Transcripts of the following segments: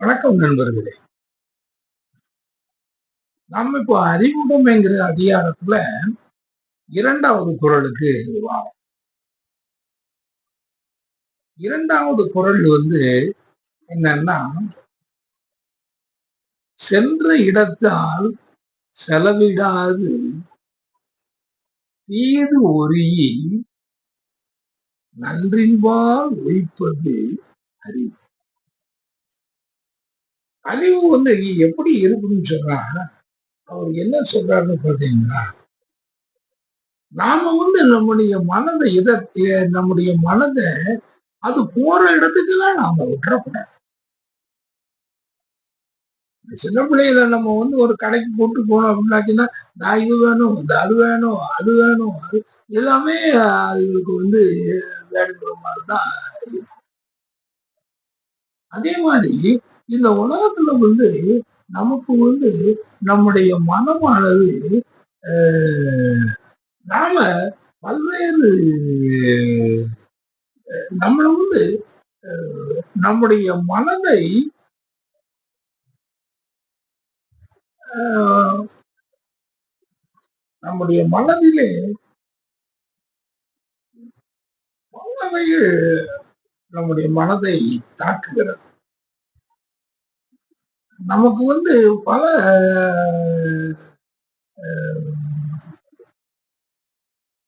வணக்கம் நண்பர்களே. நம்ம இப்போ அறிமுகம் என்கிற அதிகாரத்துல இரண்டாவது குரலுக்கு வாரம் இரண்டாவது குரல் வந்து என்னன்னா சென்ற இடத்தால் செலவிடாது தீது ஒரியி நன்றின்பால் ஒழிப்பது அறிவு. அறிவு வந்து எப்படி இருக்குன்னு சொன்னா அவர் என்ன சொல்றாருன்னு பாத்தீங்கன்னா நாம வந்து நம்முடைய மனதை இத நம்முடைய மனதை அது போற இடத்துக்கெல்லாம் நாம விட்டுறக்கூடாது. சின்ன பிள்ளையில நம்ம வந்து ஒரு கடைக்கு போட்டு போனோம் அப்படின்னாச்சுன்னா நான் இது வேணும் இந்த அது வேணும் அது வேணும் அது எல்லாமே அதுங்களுக்கு வந்து வேணுங்கிற மாதிரி தான் அதே மாதிரி இந்த உலகத்துல வந்து நமக்கு வந்து நம்முடைய மனமானது நாம பல்வேறு நம்மள வந்து நம்முடைய மனதை நம்முடைய மனதிலே பலவைகள் நம்முடைய மனதை தாக்குகிறது. நமக்கு வந்து பல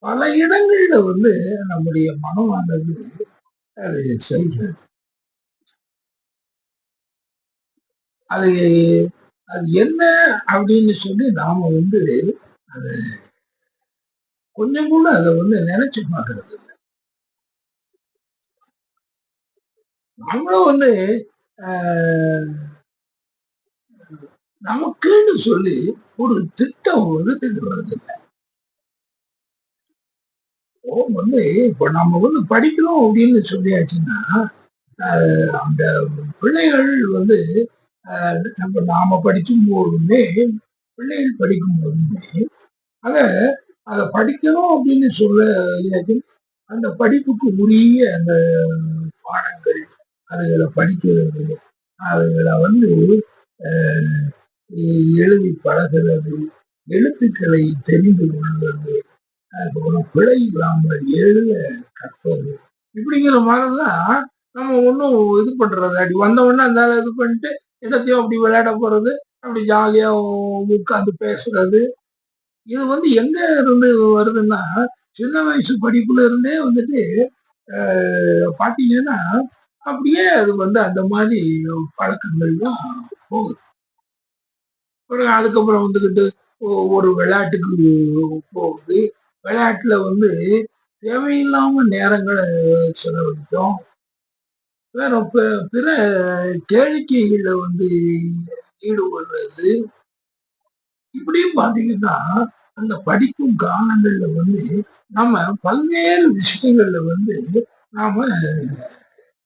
பல இடங்கள்ல வந்து நம்முடைய மனமானது அது செல்கிறது. அது அது என்ன அப்படின்னு சொல்லி நாம வந்து அது கொஞ்சம் கூட அதை வந்து நினைச்சு பார்க்கறது இல்லை. நம்மளும் வந்து நமக்குன்னு சொல்லி ஒரு திட்டம் வகுத்துக்கிறது இல்லை வந்து இப்ப நம்ம வந்து படிக்கிறோம் அப்படின்னு சொல்லியாச்சுன்னா அந்த பிள்ளைகள் வந்து நம்ம நாம படிக்கும் போதுமே பிள்ளைகள் படிக்கும் போதுமே அத அதை படிக்கணும் அப்படின்னு சொல்ல அந்த படிப்புக்கு உரிய அந்த பாடங்கள் அதுகளை படிக்கிறது அதுகளை வந்து எழுதி பழகிறது எழுத்துக்களை தெரிந்து கொள்வது. அதுக்கப்புறம் பிழை இல்லாமல் எழுத கற்பது. இப்படிங்கிற மாதிரிலாம் நம்ம ஒன்றும் இது பண்றது அப்படி வந்தவொடனே அந்த இது பண்ணிட்டு இடத்தையும் அப்படி விளையாட போறது அப்படி ஜாலியா உட்காந்து பேசுறது. இது வந்து எங்க இருந்து வருதுன்னா சின்ன வயசு படிப்புல இருந்தே வந்துட்டு பாத்தீங்கன்னா அப்படியே அது வந்து அந்த மாதிரி பழக்கங்கள் தான் அப்புறம் அதுக்கப்புறம் வந்துக்கிட்டு ஒரு விளையாட்டுக்கு போகுது. விளையாட்டுல வந்து தேவையில்லாம நேரங்களை செலவழிக்கும். வேற பிற கேளிக்கைகள்ல வந்து ஈடுபடுறது. இப்படியும் பாத்தீங்கன்னா அந்த படிக்கும் காலங்கள்ல வந்து நம்ம பல்வேறு விஷயங்கள்ல வந்து நாம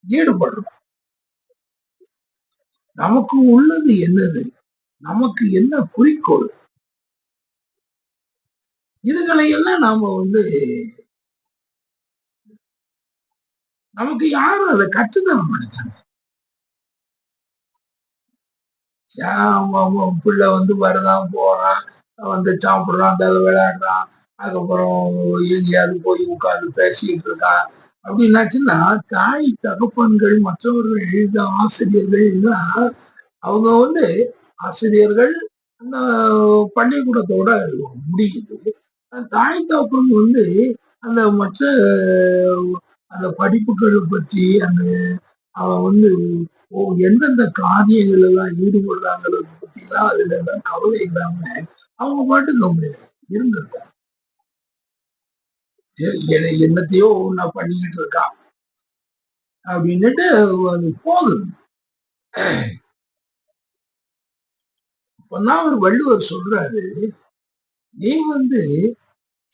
ஈடுபடுறோம். நமக்கு உள்ளது என்னது? நமக்கு என்ன குறிக்கோள்? இதுகளை எல்லாம் நாம வந்து நமக்கு யாரும் அதை கற்றுத்தர மாட்டேங்கிறாங்க பிள்ளை வந்து வருதான் போறான் வந்து சாப்பிடுறான் அந்த விளையாடுறான் அதுக்கப்புறம் எங்கேயாவது போய் உட்காந்து பேசிக்கிட்டு இருக்கான். அப்படின்னாச்சுன்னா தாய் தகப்பன்கள் மற்றவர்கள் எழுத ஆசிரியர்கள் எல்லாம் அவங்க வந்து ஆசிரியர்கள் அந்த பள்ளிக்கூடத்தோட முடியுது தாய் தகப்பன் வந்து அந்த மற்ற அந்த படிப்புகளை பற்றி அந்த அவன் வந்து எந்தெந்த காரியங்கள் எல்லாம் ஈடுபடுறாங்கிறத பத்தி எல்லாம் அதுல எல்லாம் கவலை இல்லாம அவங்க பாட்டுக்கு அவங்க இருந்திருக்காங்க. என்னத்தையோ ஒன்னா பண்ணிக்கிட்டு இருக்கான். அப்படின்னுட்டு அது போகுது. அப்பதான் அவர் வள்ளுவர் சொல்றாரு நீ வந்து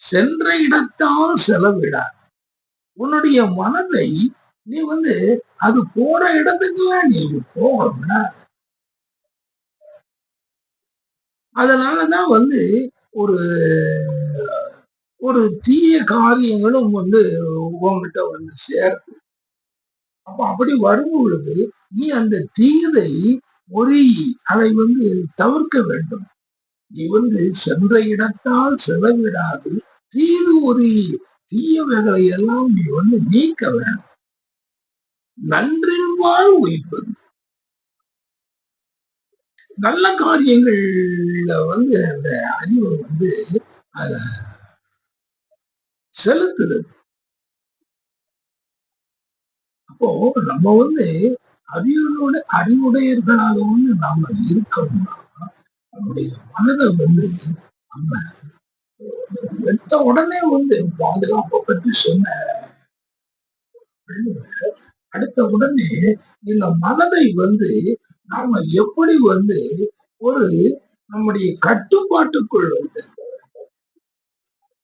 சென்ற இடத்தால் செலவிடாது. உன்னுடைய மனதை நீ வந்து அது போற இடத்துக்குலாம் நீ போகணும்னா அதனாலதான் வந்து ஒரு ஒரு தீய காரியங்களும் வந்து உங்ககிட்ட வந்து சேருது. அப்ப அப்படி வரும் பொழுது நீ அந்த தீயதை ஒரே அதை வந்து தவிர்க்க வேண்டும். நீ வந்து சென்ற இடத்தால் செலவிடாது. தீது ஒரு தீயவைகளை எல்லாம் நீ வந்து நீக்க வேண்டும் நன்றின்பால் உயிர்ப்பது. நல்ல காரியங்கள்ல வந்து அந்த அறிவு வந்து அத செலுத்துறது அப்போ நம்ம வந்து அறிவுடைய அறிவுடையர்களாகவும் நாம இருக்கணும்னா நம்முடைய மனதை வந்து நம்ம எடுத்த உடனே வந்து பாதுகாப்பை பற்றி சொன்ன அடுத்த உடனே இந்த மனதை வந்து நாம எப்படி வந்து ஒரு நம்முடைய கட்டுப்பாட்டுக்குள் வந்து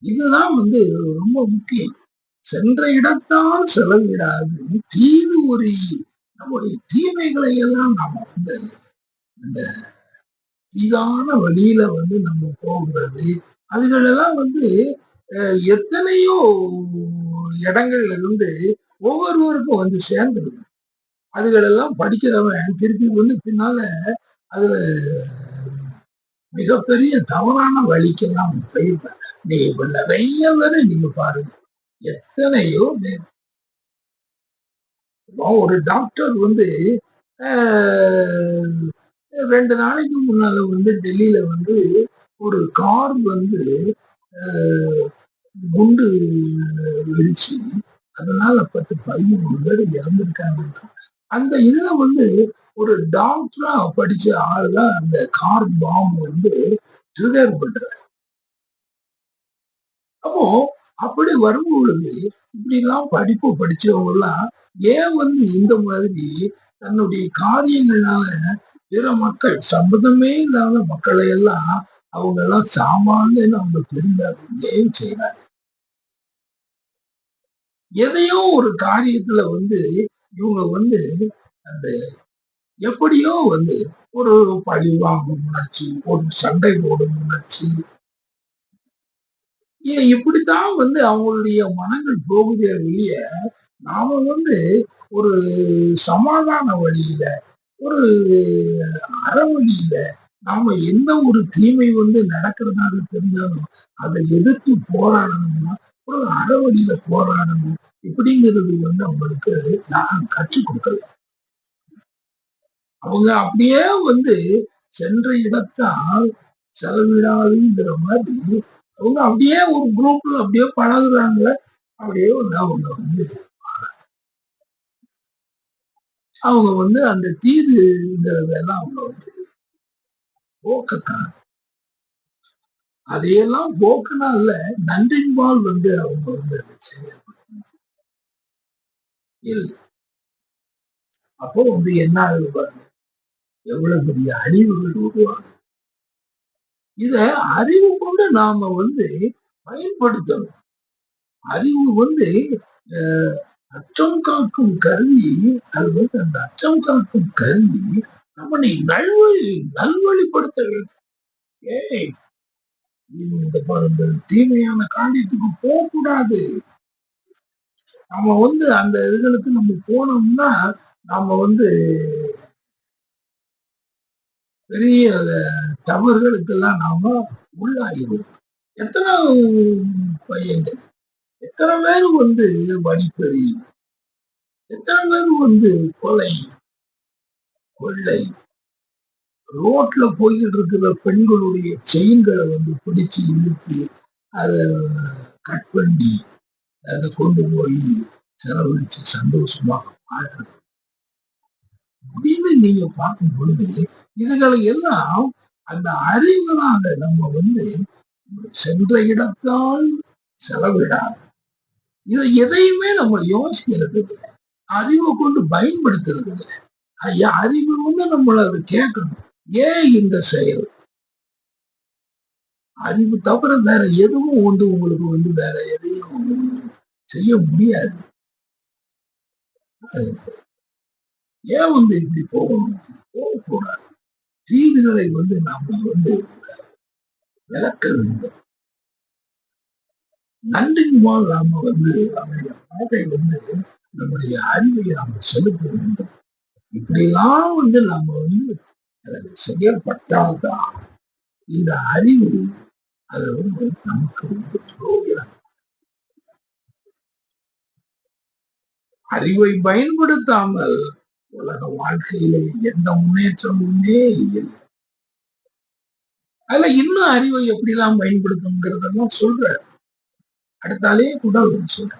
இதுதான் வந்து ரொம்ப முக்கியம். சென்ற இடத்தால் செலவிடாது தீது ஒரு நம்முடைய தீமைகளை எல்லாம் நம்ம வந்து இந்த தீதான வழியில வந்து நம்ம போகிறது. அதுகளெல்லாம் வந்து எத்தனையோ இடங்கள்ல இருந்து ஒவ்வொருவருக்கும் வந்து சேர்ந்துடும் அதுகளெல்லாம் படிக்கிறவன் திருப்பி வந்து பின்னால அதுல மிகப்பெரிய தவறான வழிக்கெல்லாம் போயிருப்பேன் நீ இப்ப நிறைய பேரை நீங்க பாருங்க. எத்தனையோ பேர் ஒரு டாக்டர் வந்து ரெண்டு நாளைக்கு முன்னால வந்து டெல்லியில வந்து ஒரு கார் வந்து குண்டு வெடிச்சு அதனால பத்து பதிமூணு பேர் இறந்துருக்காங்க. அந்த இதுல வந்து ஒரு டாக்டரா படிச்ச ஆள் தான் அந்த கார் பாம்பு வந்து ட்ரிகர் பண்ற அப்போ அப்படி வரும் பொழுது இப்படி எல்லாம் படிப்பு படிச்சவங்க எல்லாம் ஏன் வந்து இந்த மாதிரி தன்னுடைய காரியங்களால பிற மக்கள் சம்மதமே இல்லாத மக்களை எல்லாம் அவங்க எல்லாம் சாமான்னு அவங்க தெரிஞ்சாங்க ஏன் செய்யறாங்க எதையோ ஒரு காரியத்துல வந்து இவங்க வந்து அந்த எப்படியோ வந்து ஒரு பழி வாங்கும் உணர்ச்சி ஒரு சண்டை போடும் உணர்ச்சி இப்படித்தான் வந்து அவங்களுடைய மனங்கள் போகுதே வெளிய நாம வந்து ஒரு சமாதான வழியில ஒரு அறவழியில நாம எந்த ஒரு தீமை வந்து நடக்கிறதாக தெரிஞ்சாலும் அதை எதிர்த்து போராடணும்னா ஒரு அறவழியில போராடணும். இப்படிங்கிறது வந்து அவங்களுக்கு நான் கற்றுக் கொடுக்கல. அவங்க அப்படியே வந்து சென்ற இடத்தால் செலவிடாதுங்கிற மாதிரி அவங்க அப்படியே ஒரு குரூப்ல அப்படியே பழகுறாங்க அப்படியே வந்து அவங்க வந்து அவங்க வந்து அந்த தீதுங்கிறதெல்லாம் அவங்க வந்து போக்கத்தான். அதையெல்லாம் போக்குனால நன்றின்பால் வந்து அவங்க வந்து இல்லை. அப்போ வந்து என்ன ஆகுது பாருங்க. எவ்வளவு பெரிய அறிவுகள் உருவாகும் இத அறிவு கொண்டு நாம வந்து பயன்படுத்தணும். அறிவு வந்து அச்சம் காக்கும் கருவி அது வந்து அந்த அச்சம் காக்கும் கருவி நம்மளை நல்வழி நல்வழிப்படுத்த வேண்டும் ஏய் இந்த தீமையான காண்டியத்துக்கு போகக்கூடாது. நம்ம வந்து அந்த இதுகளுக்கு நம்ம போனோம்னா நாம வந்து பெரிய தவறுகளுக்கெல்லாம் நாம உள்ளாயிடும் எத்தனை பையங்கள் எத்தனை பேர் வந்து வழிப்பறி எத்தனை பேர் வந்து கொலை கொள்ளை ரோட்ல போய்கிட்டு இருக்கிற பெண்களுடைய செயின்களை வந்து பிடிச்சு இழுத்து அதை கட் பண்ணி அதை கொண்டு போய் செலவழிச்சு சந்தோஷமாக பாடுறது அப்படின்னு நீங்க பார்க்கும் பொழுது இதுகளை எல்லாம் அந்த அறிவுனால நம்ம வந்து சென்ற இடத்தால் செலவிடாது. இதை எதையுமே நம்ம யோசிக்கிறது இல்லை. அறிவை கொண்டு பயன்படுத்துறது இல்லை. ஐயா அறிவு வந்து நம்மள அது கேட்கணும். ஏன் இந்த செயல்? அறிவு தவிர வேற எதுவும் வந்து உங்களுக்கு வந்து வேற எதையும் செய்ய முடியாது. ஏன் வந்து இப்படி போகணும்? போகக்கூடாது. தீதுகளை வந்து நாம வந்து விளக்க வேண்டும். நன்றின் மூலம் நாம வந்து அவருடைய பாதை வந்து நம்முடைய அறிவை நாம் செலுத்த வேண்டும். இப்படிலாம் வந்து நம்ம வந்து அதை செயல்பட்டால்தான் இந்த அறிவு அது வந்து நமக்கு வந்து புரோகிரம் அறிவை பயன்படுத்தாமல் உலக வாழ்க்கையில எந்த முன்னேற்றமுமே இல்லை. அதுல இன்னும் அறிவை எப்படிலாம் பயன்படுத்தணுங்கிறதெல்லாம் சொல்ற அடுத்தாலே கூட சொல்ற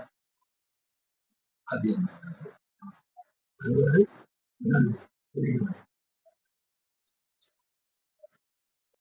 அது என்ன? நான்